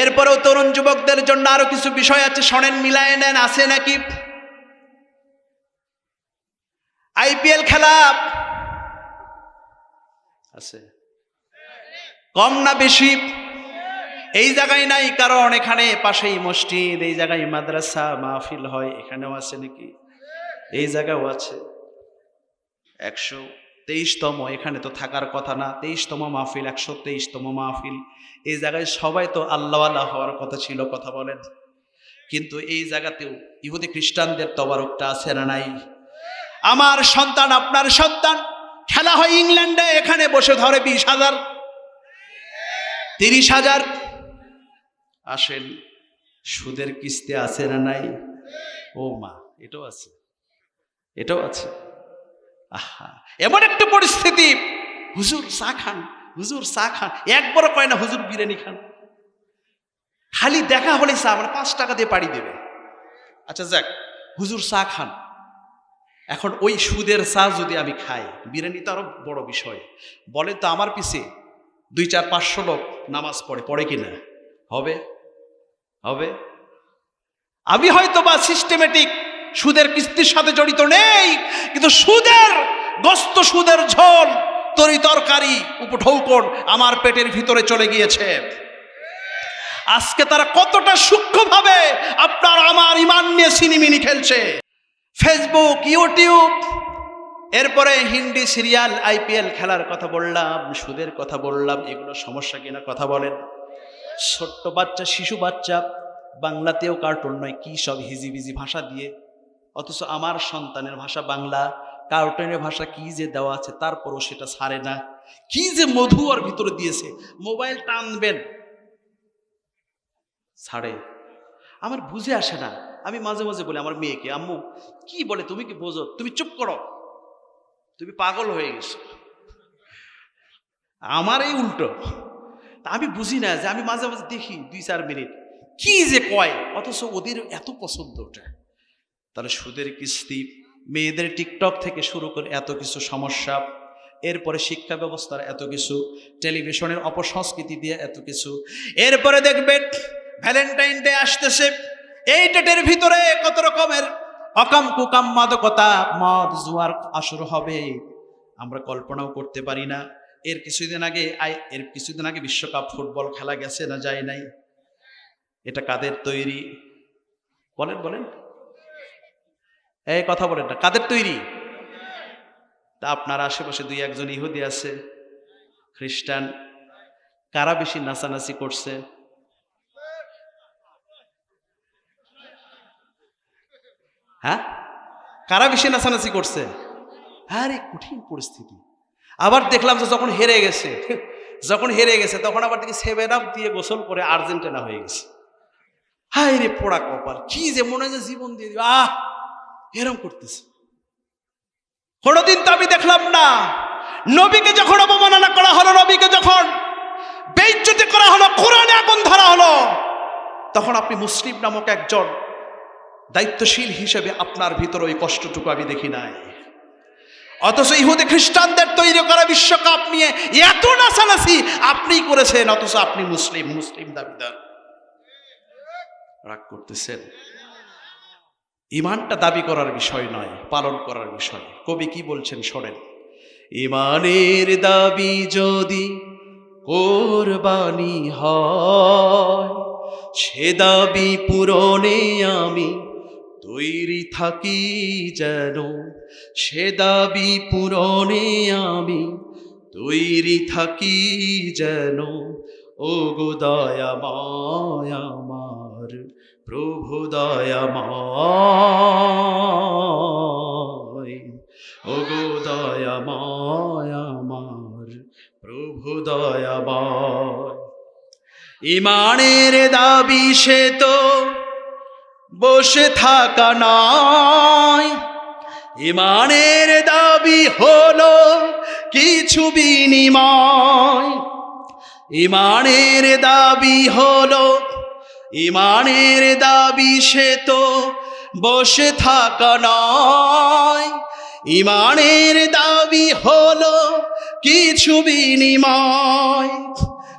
এরপরেও তরুণ যুবকদের জন্য আরও কিছু বিষয় আছে। শোনেন, মিলায় নেন, আছে নাকি? আইপিএল খেলা। আছে। কম না বেশি? এই জায়গায় নাই, কারণ এখানে পাশেই মসজিদ, এই জায়গায় মাদ্রাসা, মাহফিল হয়। এখানেও আছে নাকি? এই জায়গাও আছে। একশো তেইশতম, এখানে তো থাকার কথা না। তেইশতম মাহফিল, একশো তেইশতম মাহফিল। এই জায়গায় সবাই তো আল্লাহ আল্লাহ হওয়ার কথা ছিল, কথা বলেন। কিন্তু এই জায়গাতেও ইহুদি খ্রিস্টানদের তবারকটা আছে না নাই? আমার সন্তান, আপনার সন্তান, খেলা হয় ইংল্যান্ডে, এখানে বসে ধরে বিশ হাজার। তিরিশ হাজার। আসেন, সুদের কিস্তি আছে না নাই? ও মা, এটাও আছে। এটাও আছে। এমন একটা পরিস্থিতি। হুজুর চা খান, হুজুর চা খান। একবারও কয় না, হুজুর বিরিয়ানি খান। খালি দেখা হলে চা মানে পাঁচ টাকা দিয়ে পাড়ি দেবে। আচ্ছা যাক, হুজুর চা খান। এখন ওই সুদের চা যদি আমি খাই, বিরিয়ানি তো আরও বড় বিষয়। বলে তো আমার পিছে দুই, চার, পাঁচশো লোক নামাজ পড়ে পড়ে কিনা? হবে? হবে? আমি হয়তো বা সিস্টেমেটিক সুদের কিস্তির সাথে জড়িত নেই, কিন্তু সুদের গস্ত, সুদের ঝোল, তরি তরকারি, উপঢৌকন আমার পেটের ভিতরে চলে গিয়েছে। আজকে তারা কতটা সূক্ষ্মভাবে আপনার আমার ইমান নিয়ে সিনিমিনি খেলছে। ফেসবুক, ইউটিউব, এরপরে হিন্দি সিরিয়াল, আইপিএল খেলার কথা বললাম, সুদের কথা বললাম, এগুলো সমস্যা কিনা কথা বলেন। ছোট্ট বাচ্চা, শিশু বাচ্চা, বাংলাতেও কার্টুন নয়, কি সব হিজিবিজি ভাষা দিয়ে অথচ আমার সন্তানের ভাষা বাংলা, কার্টুনের ভাষা কি যে দেওয়া আছে তারপরও সেটা ছাড়ে না। কি যে মধু আর ভিতরে দিয়েছে, মোবাইল টানবেন। ছাড়ে। আমার বুঝে আসে না। আমি মাঝে মাঝে বলি, আমার মেয়েকে, আম্মু, কি বলে, তুমি কি বোঝো? তুমি চুপ করো। তুমি পাগল হয়ে গেছো। আমার এই উল্টো। আমি বুঝি না যে আমি মাঝে মাঝে দেখি দুই চার মিনিট। কি যে কয়, অথচ ওদের এত পছন্দ ওটা। তাহলে সুদের কিস্তি, মেয়েদের টিকটক থেকে শুরু করে এত কিছু সমস্যা, এরপরে শিক্ষা ব্যবস্থার এত কিছু, টেলিভিশনের অপসংস্কৃতি দিয়ে এত কিছু। এরপরে দেখবেন ভ্যালেন্টাইন ডে আসতেছে, এই ডেটের ভিতরে কত রকমের অকাম কুকাম মাদকতা, মদ, জুয়ার আসর হবে। আমরা কল্পনাও করতে পারি না। এর কিছুদিন আগে, আই, এর কিছুদিন আগে বিশ্বকাপ ফুটবল খেলা গেছে না যায় নাই? এটা কাদের তৈরি? বলেন বলেন। এই কথা বলেন না, কাদের তৈরি? তা আপনার আশেপাশে দুই একজন ইহুদি আছে, খ্রিস্টান, কারা বেশি নাচানাচি করছে? হ্যাঁ? কারা বেশি নাচানাচি করছে? আরে, কঠিন পরিস্থিতি। আবার দেখলাম যে যখন হেরে গেছে, যখন হেরে গেছে, তখন আবার দেখি সেভেন আপ দিয়ে গোসল করে আর্জেন্টিনা হয়ে গেছে। হাই রে পোড়া কপাল, কি যে মনে হয় জীবন দিয়ে দিবে, আহ! এরম করতেছে। কোনোদিন তো আমি দেখলাম না। নবীকে যখন অবমাননা করা হলো, নবীকে যখন বেইজ্জতি করা হলো, কোরআনে আগুন ধরা হলো, তখন আপনি মুসলিম নামক একজন দায়িত্বশীল হিসেবে আপনার ভিতরে ওই কষ্টটুকু আমি দেখি নাই। অথচ ইহুদি খ্রিস্টানদের তৈরি করা বিশ্বকাপ নিয়ে এত নাচানাচি আপনি করেছেন, অথচ আপনি মুসলিম মুসলিম দাবিদার। রাগ করতেছেন? ইমানটা দাবি করার বিষয় নয়, পালন করার বিষয়। কবি কি বলছেন শোনেন, ইমানের দাবি যদি কোরবানি হয়, সে দাবি পূরণে আমি তৈরি থাকি যেন, সে দাবি পূরণে আমি তৈরি থাকি যেন। ও গো দয়াময় আমার প্রভু দয়াময় ও গো দয়াময় প্রভু দয়াময় ইমানের দাবি সে তো বসে থাকা নয় ইমানের দাবি হলো কিছু বিনিময়। ইমানের দাবি হলো ইমানের দাবি সে তো বসে থাকা নয়। ইমানের দাবি হলো কিছু বিনিময়।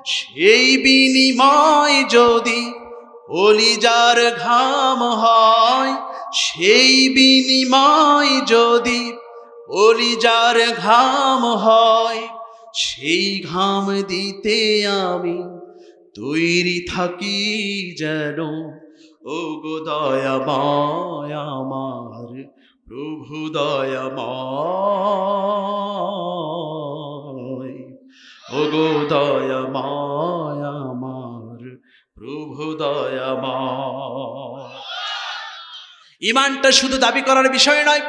সেই বিনিময় যদি অলিজার ঘাম হয়, সেই বিনিময় যদি অলিজার ঘাম হয়, সেই ঘাম দিতে আমি তৈরি থাকি যেন। ও গো দয়াময় আমার, প্রভু দয়াময় ও গো দয়াময় আমার, প্রভু দয়া দয়াময় ইমানটা শুধু দাবি করার বিষয় নয়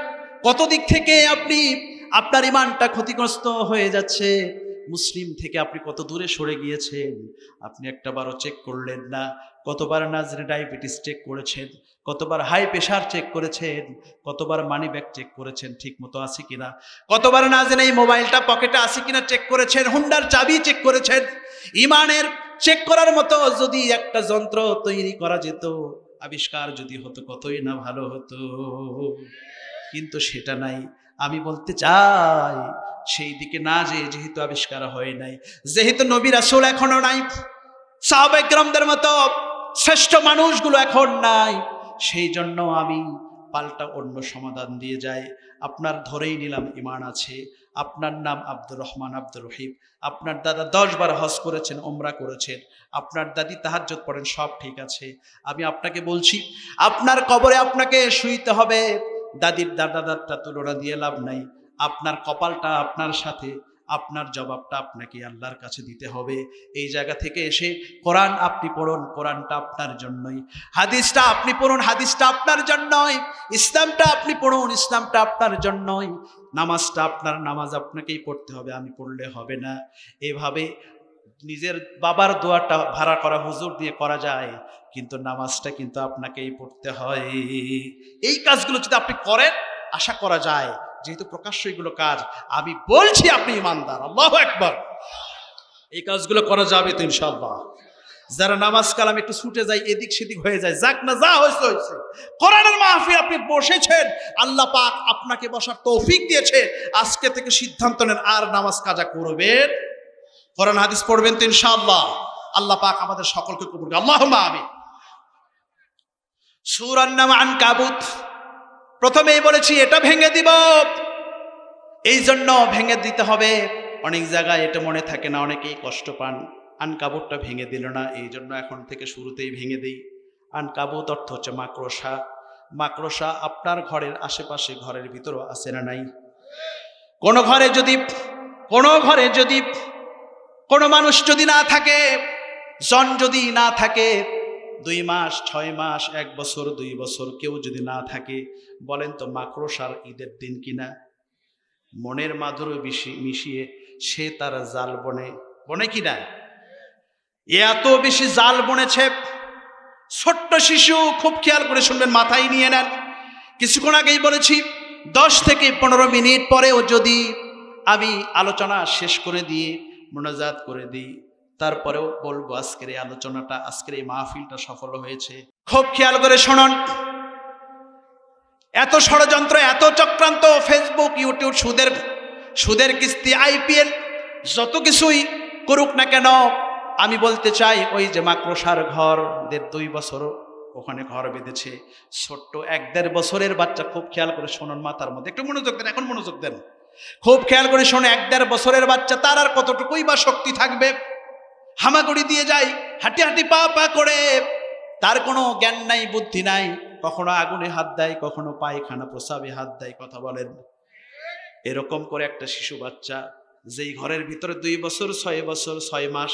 কত দিক থেকে আপনি আপনার ইমানটা ক্ষতিগ্রস্ত হয়ে যাচ্ছে মুসলিম থেকে আপনি কত দূরে সরে গিয়েছেন? আপনি একটা বারও চেক করলেন না। কতবার নাজরে ডায়াবেটিস চেক করেছেন? কতবার হাই প্রেশার চেক করেছেন? কতবার মানি ব্যাগ চেক করেছেন? ঠিক মতো আছে কিনা? কতবার না জেনে এই মোবাইলটা পকেটে আছে কিনা চেক করেছেন? হুন্ডার চাবি চেক করেছেন? ইমানের চেক করার মতো যদি একটা যন্ত্র তৈরি করা যেত, আবিষ্কার যদি হতো কতই না ভালো হতো। কিন্তু সেটা নাই। আমি বলতে চাই, সেই দিকে না যে যেহেতু আবিষ্কার হয় নাই, যেহেতু নবী রাসূল এখনও নাই সাহাবাইকরামদের মতো শ্রেষ্ঠ মানুষগুলো এখন নাই, সেই জন্য আমি পাল্টা অন্য সমাধান দিয়ে যাই। আপনার ধরেই নিলাম ইমান আছে, আপনার নাম আব্দুর রহমান আব্দুর রহিম, আপনার দাদা দশ বার হজ করেছেন ওমরা করেছেন, আপনার দাদি তাহাজ্জত পড়েন, সব ঠিক আছে। আমি আপনাকে বলছি, আপনার কবরে আপনাকে শুইতে হবে দাদির দাদা দাদটা তুলনা দিয়ে লাভ নাই। আপনার কপালটা আপনার সাথে, আপনার জবাবটা আপনাকে আল্লাহর কাছে দিতে হবে। এই জায়গা থেকে এসে কোরআন আপনি পড়ুন, কোরআনটা আপনার জন্যই। হাদিসটা আপনি পড়ুন, হাদিসটা আপনার জন্যই। ইসলামটা আপনি পড়ুন, ইসলামটা আপনার জন্যই। নামাজটা আপনার, নামাজ আপনাকেই পড়তে হবে, আমি পড়লে হবে না। এভাবে নিজের বাবার দোয়াটা ভাড়া করা, হুজুর দিয়ে করা যায়, কিন্তু নামাজটা কিন্তু আপনাকেই পড়তে হয়। এই কাজগুলো যদি আপনি করেন, আশা করা যায়, যেহেতু প্রকাশ্য এগুলো কাজ, আমি বলছি আপনি ইমানদার, আল্লাহ একবার এই কাজগুলো করা যাবে তো ইনশাল্লাহ যারা নামাজ কালাম একটু ছুটে যায়, এদিক সেদিক হয়ে যায়, যাক না, যা হয়েছে হয়েছে। কোরআনের মাহফিল আপনি বসেছেন, আল্লাহ পাক আপনাকে বসার তৌফিক দিয়েছে, আজকে থেকে সিদ্ধান্ত নেন আর নামাজ কাজা করবেন। কোরআন হাদিস পড়বেন তো ইনশাআল্লাহ। আল্লাহ পাক আমাদের সকলকে কবুল করুন। আল্লাহুম্মা আমিন। সূরার নাম আনকাবুত প্রথমেই বলেছি, এটা ভেঙে দিব। এই জন্য ভেঙে দিতে হবে। অনেক জায়গায় এটা মনে থাকে না, অনেকেই কষ্ট পান। আনকাবুতটা ভেঙে দিল না এই জন্য এখন থেকে শুরুতেই ভেঙে দিই। আন কাবুত অর্থ হচ্ছে মাকড়সা। মাকড়সা আপনার ঘরের আশেপাশে ঘরের ভিতরও আছে না নাই? কোনো ঘরে যদি, কোনো ঘরে যদি কোনো মানুষ যদি না থাকে, জন যদি না থাকে, দুই মাস, ছয় মাস, এক বছর, দুই বছর কেউ যদি না থাকে, বলেন তো মাকড়সার ঈদের দিন কিনা? মনের মাধুর্য মিশি- মিশিয়ে সে তার জাল বনে বনে কিনা? এত বেশি জাল বনেছে। ছোট্ট শিশু খুব খেয়াল করে শুনবেন, মাথায় নিয়ে নেন। কিছুক্ষণ আগেই বলেছি, দশ থেকে পনেরো মিনিট পরেও যদি আমি আলোচনা শেষ করে দিয়ে মোনাজাত করে দিই। তারপরেও বলব, আজকের এই আলোচনাটা, আজকের এই মাহফিলটা সফল হয়েছে। খুব খেয়াল করে শুনুন। এত ষড়যন্ত্র, এত চক্রান্ত ফেসবুক ইউটিউব সুদের সুদের কিস্তি, আইপিএল, যত কিছুই করুক না কেন, আমি বলতে চাই, ওই যে মাকড়সার ঘর, দেড় দুই বছর ওখানে ঘর বেঁধেছে। ছোট্ট এক দেড় বছরের বাচ্চা, খুব খেয়াল করে শোনুন মাথার মধ্যে। একটু মনোযোগ দেন, এখন মনোযোগ দেন। খুব খেয়াল করে শোনে, এক দেড় বছরের বাচ্চা, তার আর কতটুকুই বা শক্তি থাকবে? হামাগুড়ি দিয়ে যায়, হাঁটি হাঁটি পা পা করে। তার কোনো জ্ঞান নাই, বুদ্ধি নাই, কখনো আগুনে হাত দেয়, কখনো পায়খানা প্রসাবে হাত দেয়, কথা বলেন। এরকম করে একটা শিশু বাচ্চা, যেই ঘরের ভিতরে দুই বছর, ছয় বছর, ছয় মাস,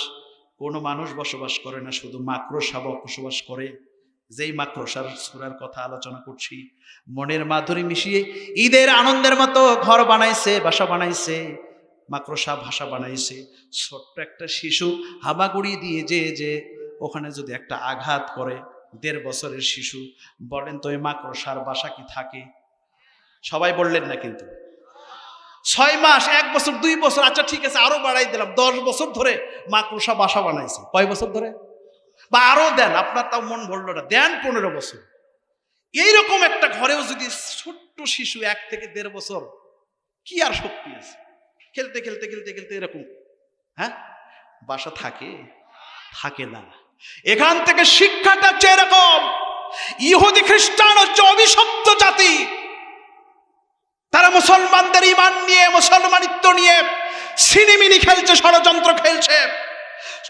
কোনো মানুষ বসবাস করে না, শুধু মাকড়সা বসবাস করে। যেই মাকড়সার সুরার কথা আলোচনা করছি, মনের মাধুরী মিশিয়ে ঈদের আনন্দের মতো ঘর বানাইছে, বাসা বানাইছে, মাকড়সা ভাষা বানাইছে। ছোট্ট একটা শিশু হামাগুড়ি দিয়ে যে যে ওখানে যদি একটা আঘাত করে, দেড় বছরের শিশু, বলেন তো ওই মাকড়সার বাসা কি থাকে? সবাই বললেন না কিন্তু। ছয় মাস, এক বছর, দুই বছর আচ্ছা ঠিক আছে, আরও বাড়াই দিলাম। দশ বছর ধরে মাকড়সা বাসা বানাইছে। কয় বছর ধরে? বা আরও দেন, আপনার তাও মন ভরলো না। দেন পনেরো বছর। এইরকম একটা ঘরেও যদি ছোট্ট শিশু এক থেকে দেড় বছর, কি আর শক্তি আছে? খেলতে খেলতে খেলতে খেলতে এরকম। হ্যাঁ? বাসা থাকে থাকে না। এখান থেকে শিক্ষাটা হচ্ছে এরকম। ইহুদি, খ্রিস্টান হচ্ছে অভিশপ্ত জাতি। তারা মুসলমানদের ইমান নিয়ে, মুসলমানিত্ব নিয়ে, সিনিমিনি খেলছে, ষড়যন্ত্র খেলছে।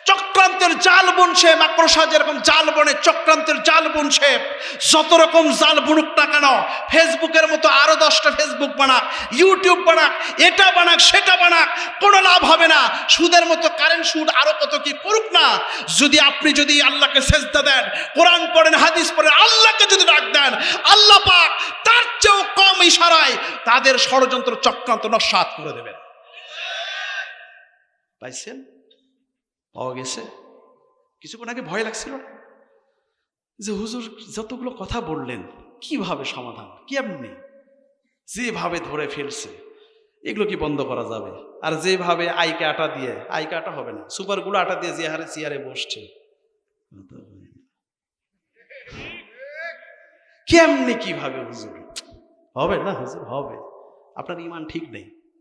চক্রান্তের জাল বুনছে মাকড়সা যেরকম জাল বনে চক্রান্তের জাল বুনছে যত রকম জাল বুনুক না কেন, ফেসবুকের মতো আরও দশটা ফেসবুক বানাক, ইউটিউব বানাক, এটা বানাক, সেটা বানাক, কোনো লাভ হবে না। সুদের মতো কারেন্ট সুদ আরও কত কি করুক না? যদি আপনি যদি আল্লাহকে সেজদা দেন, কোরআন পড়েন, হাদিস পড়েন, আল্লাহকে যদি ডাক দেন, আল্লাহ পাক তার চেয়েও কম ইশারায় তাদের ষড়যন্ত্র চক্রান্ত নস্বাত করে দেবেন। পাইছেন? পাওয়া গেছে। কিছুক্ষণ আগে ভয় লাগছিল। যে হুজুর যতগুলো কথা বললেন, কীভাবে সমাধান? কি কেমনি যেভাবে ধরে ফেলছে, এগুলো কি বন্ধ করা যাবে? আর যেভাবে আইকে আটা দিয়ে, আইকে আটা হবে না, সুপারগুলো আটা দিয়ে যে হারে চেয়ারে বসছে। কেমনি কীভাবে হুজুর? হবে না হুজুর, হবে। আপনার ইমান ঠিক নেই।